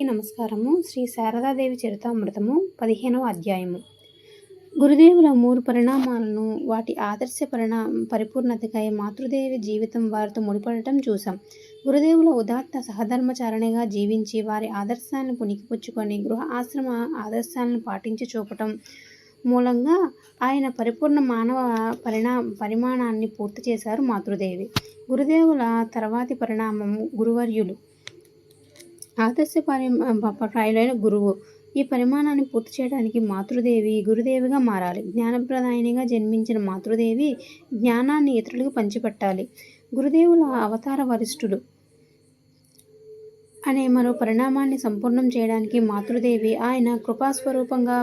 నమస్కారము. శ్రీ శారదాదేవి చరితామృతము పదిహేనవ అధ్యాయము. గురుదేవుల మూడు పరిణామాలను వాటి ఆదర్శ పరిణా పరిపూర్ణతకై మాతృదేవి జీవితం వారితో ముడిపడటం చూసాం గురుదేవుల ఉదాత్త సహధర్మచారణగా జీవించి వారి ఆదర్శాలను పుణికిపుచ్చుకొని గృహ ఆశ్రమ ఆదర్శాలను పాటించి చూపటం మూలంగా ఆయన పరిపూర్ణ మానవ పరిణా పరిమాణాన్ని పూర్తి చేశారు మాతృదేవి. గురుదేవుల తర్వాతి పరిణామం గురువర్యులు. ఆదర్శ పరిపాయులైన గురువు. ఈ పరిమాణాన్ని పూర్తి చేయడానికి మాతృదేవి గురుదేవిగా మారాలి. జ్ఞానప్రదాయనిగా జన్మించిన మాతృదేవి జ్ఞానాన్ని ఇతరులకు పంచిపెట్టాలి. గురుదేవుల అవతార వరిష్ఠుడు అనే మరో పరిణామాన్ని సంపూర్ణం చేయడానికి మాతృదేవి ఆయన కృపాస్వరూపంగా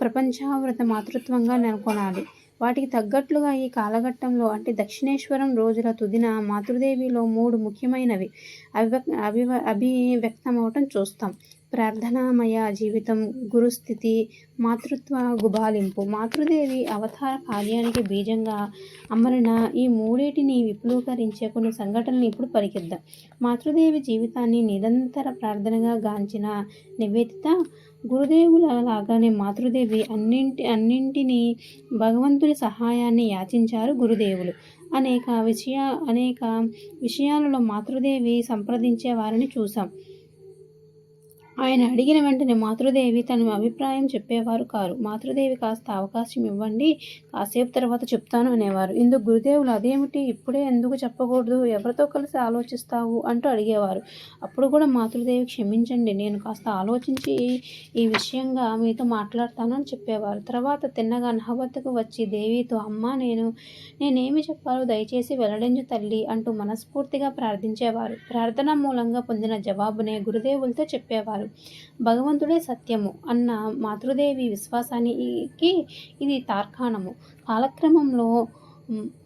ప్రపంచావృత మాతృత్వంగా నెలకొనాలి. వాటికి తగ్గట్లుగా ఈ కాలఘట్టంలో అంటే దక్షిణేశ్వరం రోజుల తుదిన మాతృదేవిలో మూడు ముఖ్యమైనవి. అభివ్యక్ అభివ అభివ్యక్తమవటం చూస్తాం. ప్రార్థనామయ జీవితం గురుస్థితి మాతృత్వ గుబాలింపు. మాతృదేవి అవతార కార్యానికి బీజంగా అమరిన ఈ మూడేటిని విపులీకరించే కొన్ని సంఘటనలు ఇప్పుడు పరికిద్దాం. మాతృదేవి జీవితాన్ని నిరంతర ప్రార్థనగా గాంచిన నివేదిత గురుదేవుల లాగానే మాతృదేవి అన్నింటి అన్నింటినీ భగవంతుని సహాయాన్ని యాచించారు గురుదేవులు. అనేక విషయ అనేక విషయాలలో మాతృదేవి సంప్రదించే వారిని చూసాం ఆయన అడిగిన వెంటనే మాతృదేవి తన అభిప్రాయం చెప్పేవారు కారు. మాతృదేవి కాస్త అవకాశం ఇవ్వండి కాసేపు తర్వాత చెప్తాను అనేవారు. ఇందుకు గురుదేవులు అదేమిటి? ఇప్పుడే ఎందుకు చెప్పకూడదు? ఎవరితో కలిసి ఆలోచిస్తావు? అంటూ అడిగేవారు. అప్పుడు కూడా మాతృదేవి క్షమించండి నేను కాస్త ఆలోచించి ఈ విషయంగా మీతో మాట్లాడతాను అని చెప్పేవారు. తర్వాత తిన్నగా నహవద్దకు వచ్చి దేవితో అమ్మ నేను నేనేమి చెప్పాలో దయచేసి వెల్లడించు తల్లి అంటూ మనస్ఫూర్తిగా ప్రార్థించేవారు. ప్రార్థన మూలంగా పొందిన జవాబునే గురుదేవులతో చెప్పేవారు. భగవంతుడే సత్యము అన్న మాతృదేవి విశ్వాసానికి ఇది తార్కాణము. కాలక్రమంలో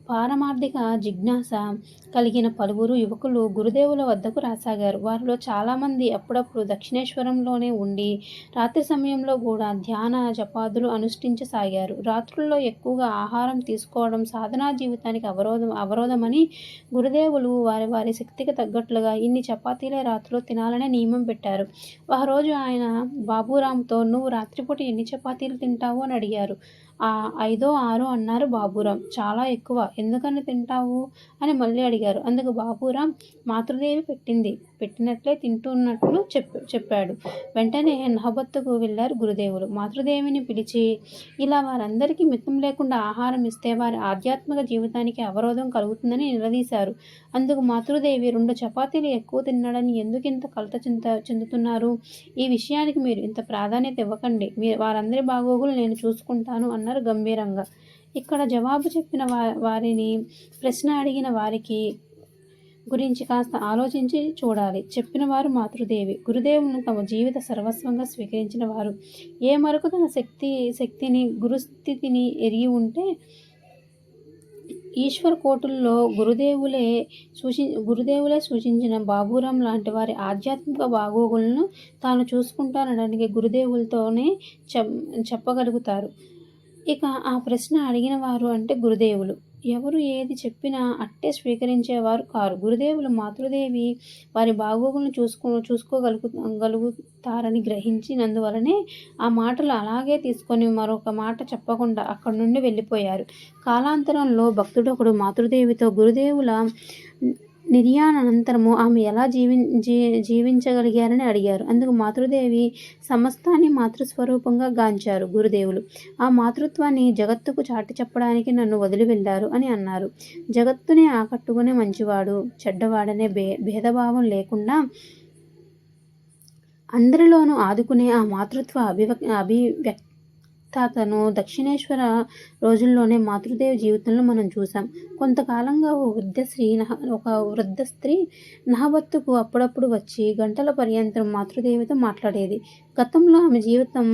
పారమార్థిక జిజ్ఞాస కలిగిన పలువురు యువకులు గురుదేవుల వద్దకు రాసాగారు. వారిలో చాలామంది అప్పుడప్పుడు దక్షిణేశ్వరంలోనే ఉండి రాత్రి సమయంలో కూడా ధ్యాన జపాదులు అనుష్ఠించసాగారు. రాత్రుల్లో ఎక్కువగా ఆహారం తీసుకోవడం సాధనా జీవితానికి అవరోధం అవరోధమని గురుదేవులు వారి వారి శక్తికి తగ్గట్లుగా ఇన్ని చపాతీలే రాత్రిలో తినాలనే నియమం పెట్టారు. ఒక రోజు ఆయన బాబురామ్తో నువ్వు రాత్రిపూట ఎన్ని చపాతీలు తింటావు? అని అడిగారు. ఐదో ఆరో అన్నారు బాబురాం చాలా ఎక్కువ. ఎందుకని తింటావు? అని మళ్ళీ అడిగారు. అందుకు బాబురాం మాతృదేవి పెట్టింది. పెట్టినట్లే తింటున్నట్లు చెప్ చెప్పాడు. వెంటనే నహబత్తుకు వెళ్ళారు గురుదేవులు. మాతృదేవిని పిలిచి ఇలా వారందరికీ మితం లేకుండా ఆహారం ఇస్తే వారి ఆధ్యాత్మిక జీవితానికి అవరోధం కలుగుతుందని నిలదీశారు. అందుకు మాతృదేవి రెండు చపాతీలు ఎక్కువ తిన్నాడని ఎందుకు ఇంత కలత చింత చెందుతున్నారు? ఈ విషయానికి మీరు ఇంత ప్రాధాన్యత ఇవ్వకండి. మీరు వారందరి బాగోగులు నేను చూసుకుంటాను అన్నారు గంభీరంగా. ఇక్కడ జవాబు చెప్పిన వారిని ప్రశ్న అడిగిన వారికి గురించి కాస్త ఆలోచించి చూడాలి. చెప్పిన వారు మాతృదేవి. గురుదేవులను తమ జీవిత సర్వస్వంగా స్వీకరించిన వారు. ఏ మరకు తన శక్తి శక్తిని గురుస్థితిని ఎరిగి ఉంటే ఈశ్వర్ కోటుల్లో గురుదేవులే సూచి గురుదేవులే సూచించిన బాబూరాం లాంటి వారి ఆధ్యాత్మిక బాగోగులను తాను చూసుకుంటానడానికి గురుదేవులతోనే చెప్పగలుగుతారు. ఇక ఆ ప్రశ్న అడిగిన వారు అంటే గురుదేవులు. ఎవరు ఏది చెప్పినా అట్టే స్వీకరించేవారు కారు. గురుదేవులు మాతృదేవి వారి బాగోగులను చూసుకో చూసుకోగలుగు గలుగుతారని గ్రహించినందువలనే ఆ మాటలు అలాగే తీసుకొని మరొక మాట చెప్పకుండా అక్కడి నుండి వెళ్ళిపోయారు. కాలాంతరంలో భక్తుడు ఒకడు మాతృదేవితో గురుదేవుల నిర్యాణానంతరము ఆమె ఎలా జీవి జీ జీవించగలిగారని అడిగారు. అందుకు మాతృదేవి సమస్తాన్ని మాతృస్వరూపంగా గాంచారు గురుదేవులు. ఆ మాతృత్వాన్ని జగత్తుకు చాటి చెప్పడానికి నన్ను వదిలి వెళ్ళారు అని అన్నారు. జగత్తుని ఆకట్టుకునే మంచివాడు చెడ్డవాడనే భే భేదభావం లేకుండా అందరిలోనూ ఆదుకునే ఆ మాతృత్వ అభివ అభివ్యక్ తాతను దక్షిణేశ్వర రోజుల్లోనే మాతృదేవి జీవితంలో మనం చూసాం కొంతకాలంగా ఓ వృద్ధ స్త్రీ ఒక వృద్ధ స్త్రీ నహవత్తుకు అప్పుడప్పుడు వచ్చి గంటల పర్యంతం మాతృదేవితో మాట్లాడేది. గతంలో ఆమె జీవితం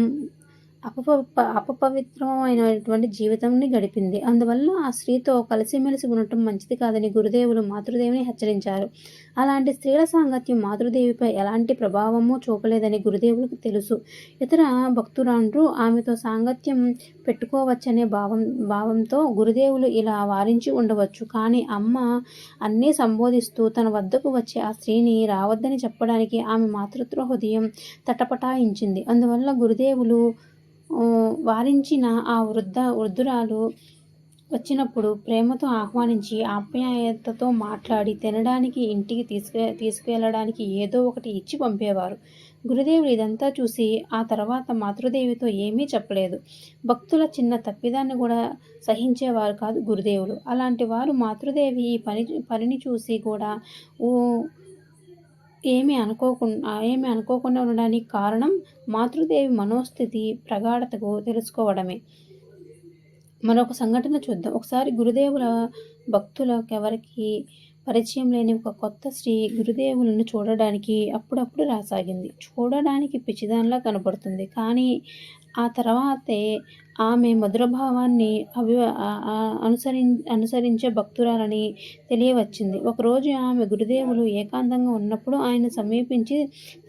అపప అపపవిత్రమైనటువంటి జీవితంని గడిపింది. అందువల్ల ఆ స్త్రీతో కలిసిమెలిసి ఉండటం మంచిది కాదని గురుదేవులు మాతృదేవిని హెచ్చరించారు. అలాంటి స్త్రీల సాంగత్యం మాతృదేవిపై ఎలాంటి ప్రభావము చూపలేదని గురుదేవులకు తెలుసు. ఇతర భక్తురాండ్రు ఆమెతో సాంగత్యం పెట్టుకోవచ్చనే భావం భావంతో గురుదేవులు ఇలా వారించి ఉండవచ్చు. కానీ అమ్మ అన్నీ సంబోధిస్తూ తన వద్దకు వచ్చే ఆ స్త్రీని రావద్దని చెప్పడానికి ఆమె మాతృత్వ హృదయం తటపటాయించింది. అందువల్ల గురుదేవులు వారించిన ఆ వృద్ధ వృద్ధురాలు వచ్చినప్పుడు ప్రేమతో ఆహ్వానించి ఆప్యాయతతో మాట్లాడి తినడానికి ఇంటికి తీసుకు తీసుకువెళ్ళడానికి ఏదో ఒకటి ఇచ్చి పంపేవారు. గురుదేవుడు ఇదంతా చూసి ఆ తర్వాత మాతృదేవితో ఏమీ చెప్పలేదు. భక్తుల చిన్న తప్పిదాన్ని కూడా సహించేవారు కాదు గురుదేవులు అలాంటి వారు మాతృదేవి ఈ పని పనిని చూసి కూడా ఓ ఏమీ అనుకోకుండా ఏమీ అనుకోకుండా ఉండడానికి కారణం మాతృదేవి మనోస్థితి ప్రగాఢతకు తెలుసుకోవడమే. మరొక సంఘటన చూద్దాం. ఒకసారి గురుదేవుల భక్తులకెవరికి పరిచయం లేని ఒక కొత్త స్త్రీ గురుదేవులను చూడడానికి అప్పుడప్పుడు రాసాగింది. చూడడానికి పిచ్చిదానిలా కనపడుతుంది. కానీ ఆ తర్వాతే ఆమె మధురభావాన్ని అభి అనుసరి అనుసరించే భక్తురాలని తెలియవచ్చింది. ఒకరోజు ఆమె గురుదేవులు ఏకాంతంగా ఉన్నప్పుడు ఆయన సమీపించి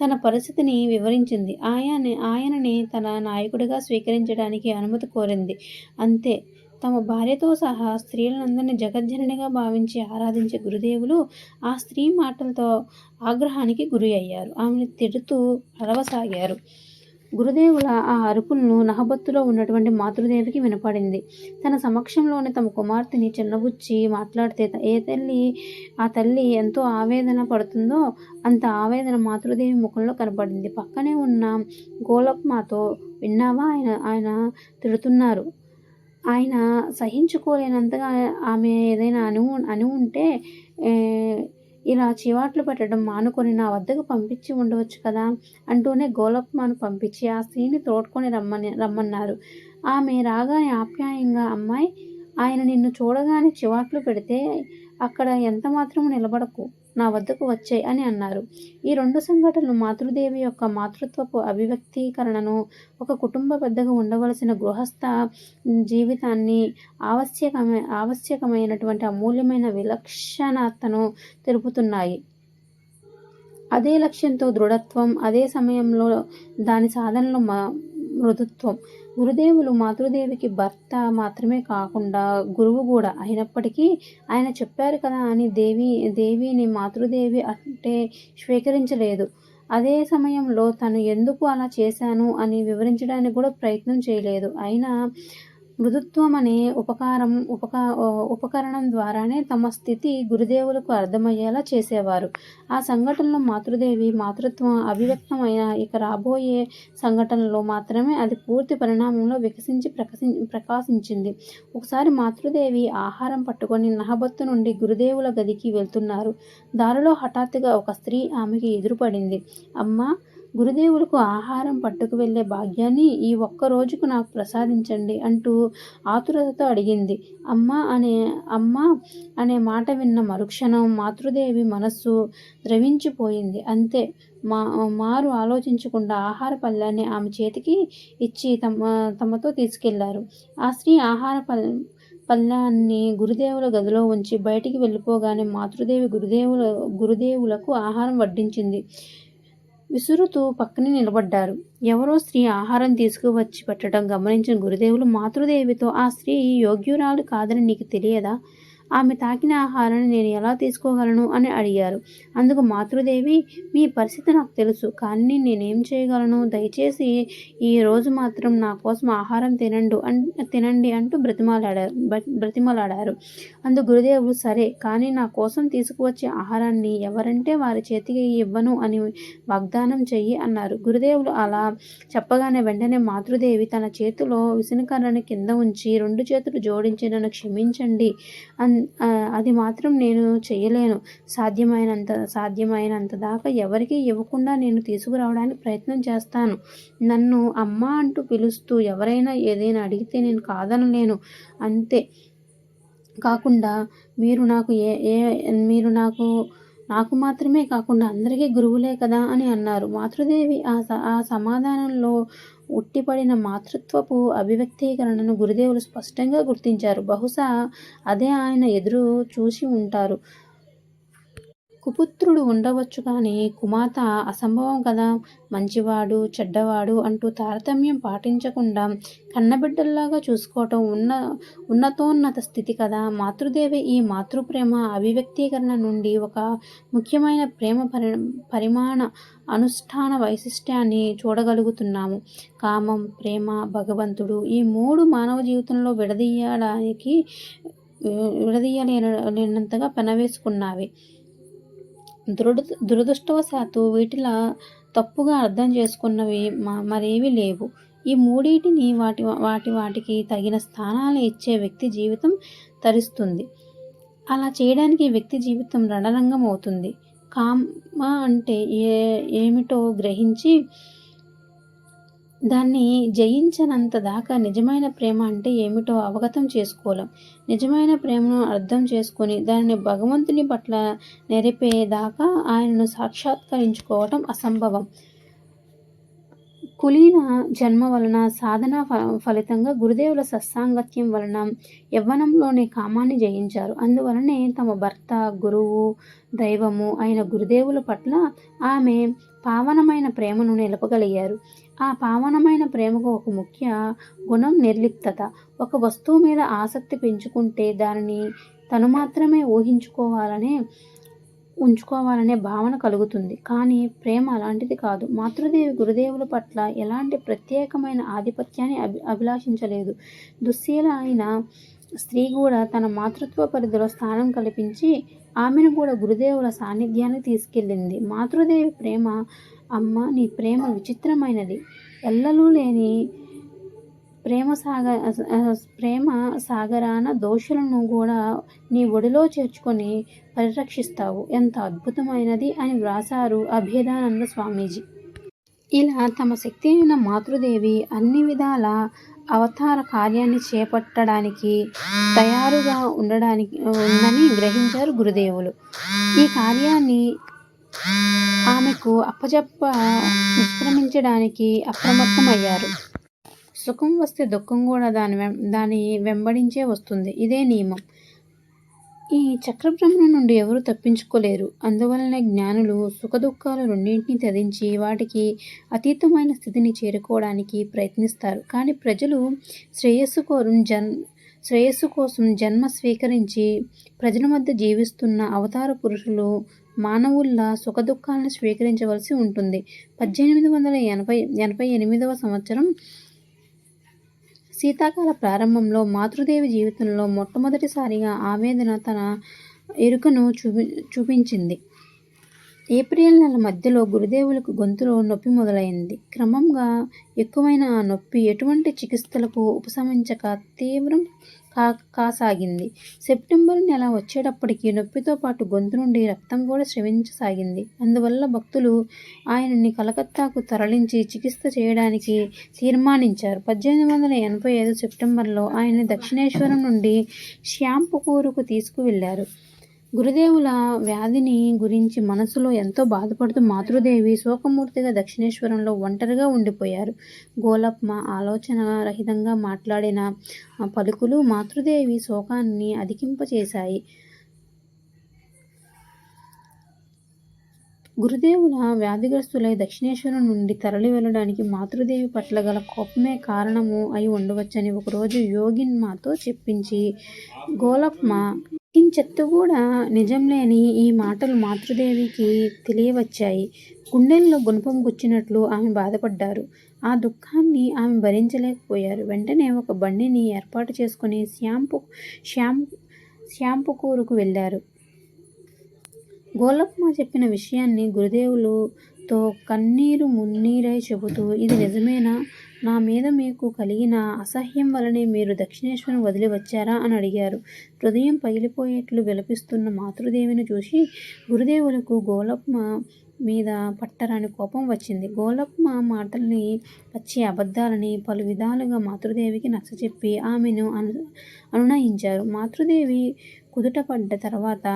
తన పరిస్థితిని వివరించింది. ఆయన ఆయనని తన నాయకుడిగా స్వీకరించడానికి అనుమతి కోరింది. అంతే. తమ భార్యతో సహా స్త్రీలందరినీ జగజ్జననిగా భావించి ఆరాధించే గురుదేవులు ఆ స్త్రీ మాటలతో ఆగ్రహానికి గురి అయ్యారు. ఆమెను తిడుతూ అరవసాగారు. గురుదేవుల ఆ అరుపులను నహబత్తులో ఉన్నటువంటి మాతృదేవికి వినపడింది. తన సమక్షంలోనే తమ కుమార్తెని చిన్నబుచ్చి మాట్లాడితే ఏ తల్లి ఆ తల్లి ఎంతో ఆవేదన పడుతుందో అంత ఆవేదన మాతృదేవి ముఖంలో కనపడింది. పక్కనే ఉన్న గోలప్మాతో విన్నావా? ఆయన ఆయన తిడుతున్నారు. ఆయన సహించుకోలేనంతగా ఆమె ఏదైనా అను అను ఉంటే ఇలా చివాట్లు పెట్టడం మానుకొని నా వద్దకు పంపించి ఉండవచ్చు కదా అంటూనే గోలప్మాను పంపించి ఆ స్త్రీని తోడుకొని రమ్మని రమ్మన్నారు. ఆమె రాగానే ఆప్యాయంగా అమ్మాయి ఆయన నిన్ను చూడగానే చివాట్లు పెడితే అక్కడ ఎంత మాత్రం నిలబడకు. నా వద్దకు వచ్చాయి అని అన్నారు. ఈ రెండు సంఘటనలు మాతృదేవి యొక్క మాతృత్వపు అభివ్యక్తీకరణను ఒక కుటుంబ పెద్దగా ఉండవలసిన గృహస్థ జీవితాన్ని ఆవశ్యకమే ఆవశ్యకమైనటువంటి అమూల్యమైన విలక్షణతను తెలుపుతున్నాయి. అదే లక్ష్యంతో దృఢత్వం అదే సమయంలో దాని సాధనలో మృదుత్వం. గురుదేవులు మాతృదేవికి భర్త మాత్రమే కాకుండా గురువు కూడా అయినప్పటికీ ఆయన చెప్పారు కదా అని దేవి దేవిని మాతృదేవి అంటే స్వీకరించలేదు. అదే సమయంలో తను ఎందుకు అలా చేశాను అని వివరించడానికి కూడా ప్రయత్నం చేయలేదు. అయినా మృదుత్వం అనే ఉపకారం ఉపకా ఉపకరణం ద్వారానే తమ స్థితి గురుదేవులకు అర్థమయ్యేలా చేసేవారు. ఆ సంఘటనలో మాతృదేవి మాతృత్వం అభివ్యక్తమైన ఇక రాబోయే సంఘటనలో మాత్రమే అది పూర్తి పరిణామంలో వికసించి ప్రకసి ప్రకాశించింది. ఒకసారి మాతృదేవి ఆహారం పట్టుకొని నహబత్తు నుండి గురుదేవుల గదికి వెళ్తున్నారు. దారిలో హఠాత్తుగా ఒక స్త్రీ ఆమెకి ఎదురుపడింది. అమ్మ గురుదేవులకు ఆహారం పట్టుకు వెళ్ళే భాగ్యాన్ని ఈ ఒక్క రోజుకు నాకు ప్రసాదించండి అంటూ ఆతురతతో అడిగింది. అమ్మ అనే అమ్మ అనే మాట విన్న మరుక్షణం మాతృదేవి మనస్సు ద్రవించిపోయింది. అంతే మా మారు ఆలోచించకుండా ఆహార పళ్ళాన్ని ఆమె చేతికి ఇచ్చి తమ తమతో తీసుకెళ్ళారు. ఆ స్త్రీ ఆహార పల్ పళ్ళాన్ని గురుదేవుల గదిలో ఉంచి బయటికి వెళ్ళిపోగానే మాతృదేవి గురుదేవుల గురుదేవులకు ఆహారం వడ్డించింది. విసురుతూ పక్కనే నిలబడ్డారు. ఎవరో స్త్రీ ఆహారం తీసుకువచ్చి పెట్టడం గమనించిన గురుదేవులు మాతృదేవితో ఆ స్త్రీ యోగ్యురాలు కాదని నీకు తెలియదా? ఆమె తాకిన ఆహారాన్ని నేను ఎలా తీసుకోగలను? అని అడిగారు. అందుకు మాతృదేవి మీ పరిస్థితి నాకు తెలుసు కానీ నేనేం చేయగలను? దయచేసి ఈ రోజు మాత్రం నా కోసం ఆహారం తినండు అన్ తినండి అంటూ బ్రతిమాలాడారు బ్రతిమలాడారు. అందు గురుదేవుడు సరే కానీ నా కోసం తీసుకువచ్చే ఆహారాన్ని ఎవరంటే వారి చేతికి ఇవ్వను అని వాగ్దానం చెయ్యి అన్నారు. గురుదేవులు అలా చెప్పగానే వెంటనే మాతృదేవి తన చేతిలో విసనకర్రని కింద ఉంచి రెండు చేతులు జోడించి నన్ను క్షమించండి అన్ అది మాత్రం నేను చేయలేను. సాధ్యమైనంత సాధ్యమైనంత దాకా ఎవరికీ ఇవ్వకుండా నేను తీసుకురావడానికి ప్రయత్నం చేస్తాను. నన్ను అమ్మ అంటూ పిలుస్తూ ఎవరైనా ఏదైనా అడిగితే నేను కాదనలేను. అంతే. కాకుండా మీరు నాకు ఏ ఏ మీరు నాకు నాకు మాత్రమే కాకుండా అందరికీ గురువులే కదా అని అన్నారు. మాతృదేవి ఆ స ఆ సమాధానంలో ఉట్టిపడిన మాతృత్వపు అభివ్యక్తీకరణను గురుదేవులు స్పష్టంగా గుర్తించారు. బహుశా అదే ఆయన ఎదురు చూసి ఉంటారు. కుపుత్రుడు ఉండవచ్చు కానీ కుమాత అసంభవం కదా. మంచివాడు చెడ్డవాడు అంటూ తారతమ్యం పాటించకుండా కన్నబిడ్డల్లాగా చూసుకోవటం ఉన్న ఉన్నతోన్నత స్థితి కదా. మాతృదేవి ఈ మాతృప్రేమ అభివ్యక్తీకరణ నుండి ఒక ముఖ్యమైన ప్రేమ పరి పరిమాణ అనుష్ఠాన వైశిష్ట్యాన్ని చూడగలుగుతున్నాము. కామం ప్రేమ భగవంతుడు ఈ మూడు మానవ జీవితంలో విడదీయడానికి విడదీయలేనంతగా పెనవేసుకున్నావి. దురద దురదృష్టవశాత్తు వీటిలా తప్పుగా అర్థం చేసుకున్నవి మరేవి లేవు. ఈ మూడింటిని వాటి వాటి వాటికి తగిన స్థానాలు ఇచ్చే వ్యక్తి జీవితం తరిస్తుంది. అలా చేయడానికి వ్యక్తి జీవితం రణరంగం అవుతుంది. కామ అంటే ఏ ఏమిటో గ్రహించి దాన్ని జయించనంత దాకా నిజమైన ప్రేమ అంటే ఏమిటో అవగతం చేసుకోలేం. నిజమైన ప్రేమను అర్థం చేసుకొని దానిని భగవంతుని పట్ల నెరిపేదాకా ఆయనను సాక్షాత్కరించుకోవటం అసంభవం. కులీన జన్మ వలన సాధన ఫలితంగా గురుదేవుల సత్సాంగత్యం వలన యవ్వనంలోనే కామాన్ని జయించారు. అందువలనే తమ భర్త గురువు దైవము అయిన గురుదేవుల పట్ల ఆమె పావనమైన ప్రేమను నిలపగలిగారు. ఆ పావనమైన ప్రేమకు ఒక ముఖ్య గుణం నిర్లిప్తత. ఒక వస్తువు మీద ఆసక్తి పెంచుకుంటే దానిని తను మాత్రమే ఊహించుకోవాలనే ఉంచుకోవాలనే భావన కలుగుతుంది. కానీ ప్రేమ అలాంటిది కాదు. మాతృదేవి గురుదేవుల పట్ల ఎలాంటి ప్రత్యేకమైన ఆధిపత్యాన్ని అభి అభిలాషించలేదు. దుశ్శీల అయిన స్త్రీ కూడా తన మాతృత్వ పరిధిలో స్థానం కల్పించి ఆమెను కూడా గురుదేవుల సాన్నిధ్యానికి తీసుకెళ్ళింది. మాతృదేవి ప్రేమ అమ్మ నీ ప్రేమ విచిత్రమైనది. ఎల్లలు లేని ప్రేమ సాగ ప్రేమ సాగరాన దోషులను కూడా నీ ఒడిలో చేర్చుకొని పరిరక్షిస్తావు. ఎంత అద్భుతమైనది అని వ్రాసారు అభేదానంద స్వామీజీ. ఇలా తమ శక్తి అయిన మాతృదేవి అన్ని విధాల అవతార కార్యాన్ని చేపట్టడానికి తయారుగా ఉండడానికి ఉందని గ్రహించారు గురుదేవులు. ఈ కార్యాన్ని ఆమెకు అప్పజెప్ప నిష్క్రమించడానికి అప్రమత్తమయ్యారు. సుఖం వస్తే దుఃఖం కూడా దాని దాని వెంబడించే వస్తుంది. ఇదే నియమం. ఈ చక్రభ్రమణ నుండి ఎవరు తప్పించుకోలేరు. అందువలన జ్ఞానులు సుఖదుఖాలు రెండింటినీ త్యజించి వాటికి అతీతమైన స్థితిని చేరుకోవడానికి ప్రయత్నిస్తారు. కానీ ప్రజలు శ్రేయస్సు కోరం జన్ శ్రేయస్సు కోసం జన్మ స్వీకరించి ప్రజల మధ్య జీవిస్తున్న అవతార పురుషులు మానవుల్లా సుఖదుఖాలను స్వీకరించవలసి ఉంటుంది. పద్దెనిమిది వందల ఎనభై ఎనభై ఎనిమిదవ సంవత్సరం శీతాకాల ప్రారంభంలో మాతృదేవి జీవితంలో మొట్టమొదటిసారిగా ఆవేదన తన ఎరుకను చూపి చూపించింది. ఏప్రిల్ నెల మధ్యలో గురుదేవులకు గొంతులో నొప్పి మొదలైంది. క్రమంగా ఎక్కువైన ఆ నొప్పి ఎటువంటి చికిత్సలకు ఉపశమించక తీవ్రం కా కాసాగింది. సెప్టెంబర్ నెల వచ్చేటప్పటికి నొప్పితో పాటు గొంతు నుండి రక్తం కూడా స్రవించసాగింది. అందువల్ల భక్తులు ఆయనని కలకత్తాకు తరలించి చికిత్స చేయడానికి తీర్మానించారు. పద్దెనిమిది వందల ఎనభై ఐదు సెప్టెంబర్లో ఆయన దక్షిణేశ్వరం నుండి శ్యాంపుకూరుకు తీసుకువెళ్ళారు గురుదేవుల వ్యాధిని గురించి మనసులో ఎంతో బాధపడుతూ మాతృదేవి శోకమూర్తిగా దక్షిణేశ్వరంలో ఒంటరిగా ఉండిపోయారు. గోలప్మ ఆలోచన రహితంగా మాట్లాడిన పలుకులు మాతృదేవి శోకాన్ని అధికింపచేశాయి. గురుదేవుల వ్యాధిగ్రస్తులై దక్షిణేశ్వరం నుండి తరలి వెళ్ళడానికి మాతృదేవి పట్ల గల కోపమే కారణము అయి ఉండవచ్చని ఒకరోజు యోగిన్ మాతో చెప్పించి గోలప్మ చెత్త కూడా నిజం లేని ఈ మాటలు మాతృదేవికి తెలియవచ్చాయి. గుండెల్లో గుణపం గుచ్చినట్లు ఆమె బాధపడ్డారు. ఆ దుఃఖాన్ని ఆమె భరించలేకపోయారు. వెంటనే ఒక బండిని ఏర్పాటు చేసుకుని శ్యాంపు శ్యాం శ్యాంపుకూరుకు వెళ్ళారు. గోలప్ప చెప్పిన విషయాన్ని గురుదేవులుతో కన్నీరు మున్నీరై చెబుతూ ఇది నిజమేనా? నా మీద మీకు కలిగిన అసహ్యం వలనే మీరు దక్షిణేశ్వరం వదిలి వచ్చారా అని అడిగారు. హృదయం పగిలిపోయేట్లు విలపిస్తున్న మాతృదేవిని చూసి గురుదేవులకు గోలప్మ మీద పట్టరాని కోపం వచ్చింది. గోలప్మ మాటల్ని పచ్చి అబద్ధాలని పలు విధాలుగా మాతృదేవికి నచ్చచెప్పి ఆమెను అను అనునయించారు. మాతృదేవి కుదుటపడ్డ తర్వాత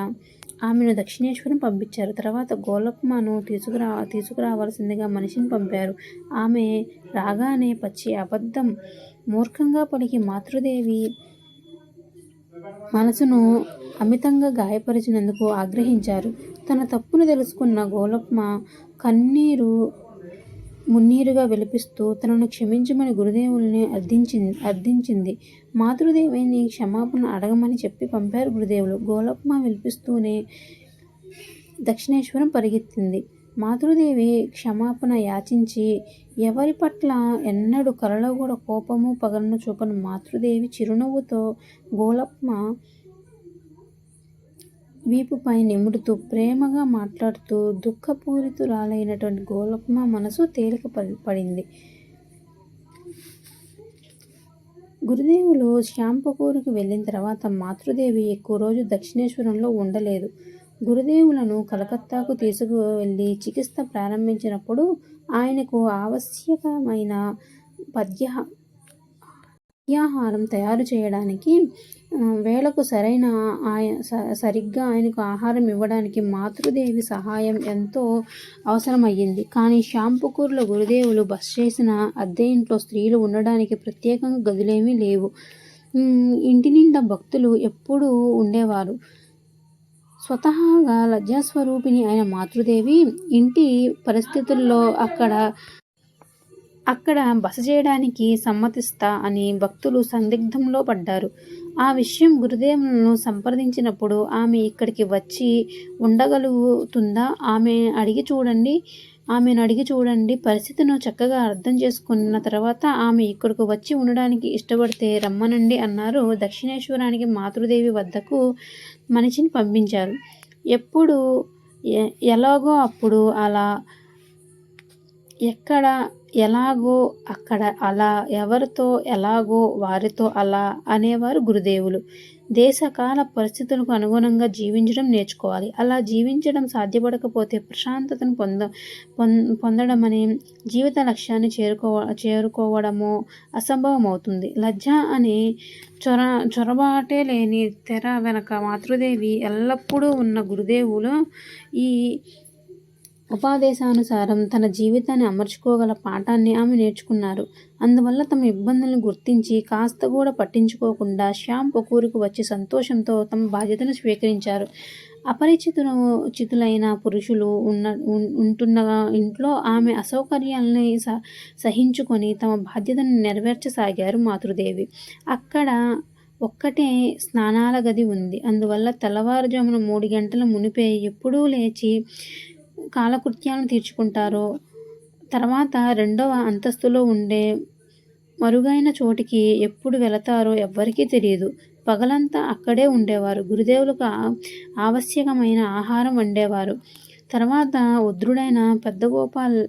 ఆమెను దక్షిణేశ్వరం పంపించారు. తర్వాత గోలప్మను తీసుకురా తీసుకురావాల్సిందిగా మనిషిని పంపారు. ఆమె రాగానే పచ్చి అబద్ధం మూర్ఖంగా పలికి మాతృదేవి మనసును అమితంగా గాయపరిచినందుకు ఆగ్రహించారు. తన తప్పును తెలుసుకున్న గోలప్మ కన్నీరు మున్నీరుగా విలపిస్తూ తనను క్షమించమని గురుదేవుల్ని అర్థించింది అర్థించింది. మాతృదేవిని క్షమాపణ అడగమని చెప్పి పంపారు గురుదేవులు. గోలప్మ విలిపిస్తూనే దక్షిణేశ్వరం పరిగెత్తింది. మాతృదేవి క్షమాపణ యాచించి ఎవరి పట్ల ఎన్నడూ కలలో కూడా కోపము పగలను చూపని మాతృదేవి చిరునవ్వుతో గోలప్మ వీపుపై నిమురుతూ ప్రేమగా మాట్లాడుతూ దుఃఖపూరితురాలైనటువంటి గోలప్మ మనసు తేలిక పడింది. గురుదేవులు శ్యాంపకూరుకు వెళ్ళిన తర్వాత మాతృదేవి ఎక్కువ రోజు దక్షిణేశ్వరంలో ఉండలేదు. గురుదేవులను కలకత్తాకు తీసుకువెళ్ళి చికిత్స ప్రారంభించినప్పుడు ఆయనకు ఆవశ్యకమైన పద్య నిత్యాహారం తయారు చేయడానికి వేళకు సరైన ఆయ సరిగ్గా ఆయనకు ఆహారం ఇవ్వడానికి మాతృదేవి సహాయం ఎంతో అవసరమయ్యింది. కానీ షాంపుకూరులో గురుదేవులు బస్ చేసిన అద్దె ఇంట్లో స్త్రీలు ఉండడానికి ప్రత్యేకంగా గదులేమీ లేవు. ఇంటి నిండా భక్తులు ఎప్పుడూ ఉండేవారు. స్వతహాగా లజ్జాస్వరూపిణి అయిన మాతృదేవి ఇంటి పరిస్థితుల్లో అక్కడ అక్కడ బస చేయడానికి సమ్మతిస్తా అని భక్తులు సందిగ్ధంలో పడ్డారు. ఆ విషయం గురుదేవులను సంప్రదించినప్పుడు ఆమె ఇక్కడికి వచ్చి ఉండగలుగుతుందా? ఆమె అడిగి చూడండి. ఆమెను అడిగి చూడండి. పరిస్థితిను చక్కగా అర్థం చేసుకున్న తర్వాత ఆమె ఇక్కడికి వచ్చి ఉండడానికి ఇష్టపడితే రమ్మనండి అన్నారు. దక్షిణేశ్వరానికి మాతృదేవి వద్దకు మనిషిని పంపించారు. ఎప్పుడు ఎలాగో అప్పుడు అలా ఎక్కడ ఎలాగో అక్కడ అలా ఎవరితో ఎలాగో వారితో అలా అనేవారు గురుదేవులు. దేశకాల పరిస్థితులకు అనుగుణంగా జీవించడం నేర్చుకోవాలి. అలా జీవించడం సాధ్యపడకపోతే ప్రశాంతతను పొంద పొందడం అనే జీవిత లక్ష్యాన్ని చేరుకో చేరుకోవడము అసంభవం అవుతుంది లజ్జ అనే చొర చొరబాటే లేని తెర వెనక మాతృదేవి ఎల్లప్పుడూ ఉన్న గురుదేవులు ఈ ఉపాదేశానుసారం తన జీవితాన్ని అమర్చుకోగల పాఠాన్ని ఆమె నేర్చుకున్నారు. అందువల్ల తమ ఇబ్బందులను గుర్తించి కాస్త కూడా పట్టించుకోకుండా శ్యామ్ పొకూరుకు వచ్చి సంతోషంతో తమ బాధ్యతను స్వీకరించారు. అపరిచితులు చితులైన పురుషులు ఉన్న ఉంటున్న ఇంట్లో ఆమె అసౌకర్యాలని సహించుకొని తమ బాధ్యతను నెరవేర్చసాగారు మాతృదేవి. అక్కడ ఒక్కటే స్నానాల గది ఉంది. అందువల్ల తెల్లవారుజామున మూడు గంటల మునిపే ఎప్పుడూ లేచి కాలకృత్యాలను తీర్చుకుంటారో? తర్వాత రెండవ అంతస్తులో ఉండే మరుగైన చోటికి ఎప్పుడు వెళతారో ఎవ్వరికీ తెలియదు. పగలంతా అక్కడే ఉండేవారు. గురుదేవులకు ఆవశ్యకమైన ఆహారం వండేవారు. తర్వాత ఉద్రుడైన పెద్ద గోపాల్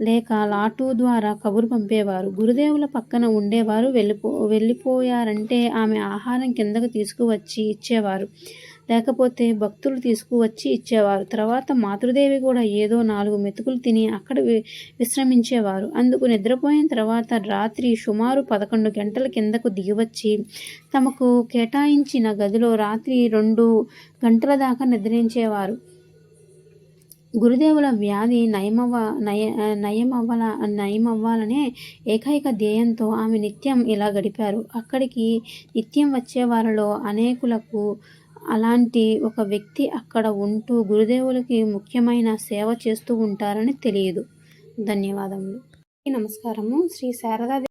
లేక లాటూ ద్వారా కబురు పంపేవారు. గురుదేవుల పక్కన ఉండేవారు. వెళ్ళిపో వెళ్ళిపోయారంటే ఆమె ఆహారం కిందకు తీసుకువచ్చి ఇచ్చేవారు. లేకపోతే భక్తులు తీసుకువచ్చి ఇచ్చేవారు. తర్వాత మాతృదేవి కూడా ఏదో నాలుగు మెతుకులు తిని అక్కడ విశ్రమించేవారు. అందుకు నిద్రపోయిన తర్వాత రాత్రి సుమారు పదకొండు గంటల కిందకు దిగివచ్చి తమకు కేటాయించిన గదిలో రాత్రి రెండు గంటల దాకా నిద్రించేవారు. గురుదేవుల వ్యాధి నయమవ నయ నయమవ్వాల నయమవ్వాలనే ఏకైక ధ్యేయంతో ఆమె నిత్యం ఇలా గడిపారు. అక్కడికి నిత్యం వచ్చే వారిలో అనేకులకు అలాంటి ఒక వ్యక్తి అక్కడ ఉంటూ గురుదేవులకి ముఖ్యమైన సేవ చేస్తూ ఉంటారని తెలియదు. ధన్యవాదములు. నమస్కారము శ్రీ శారదా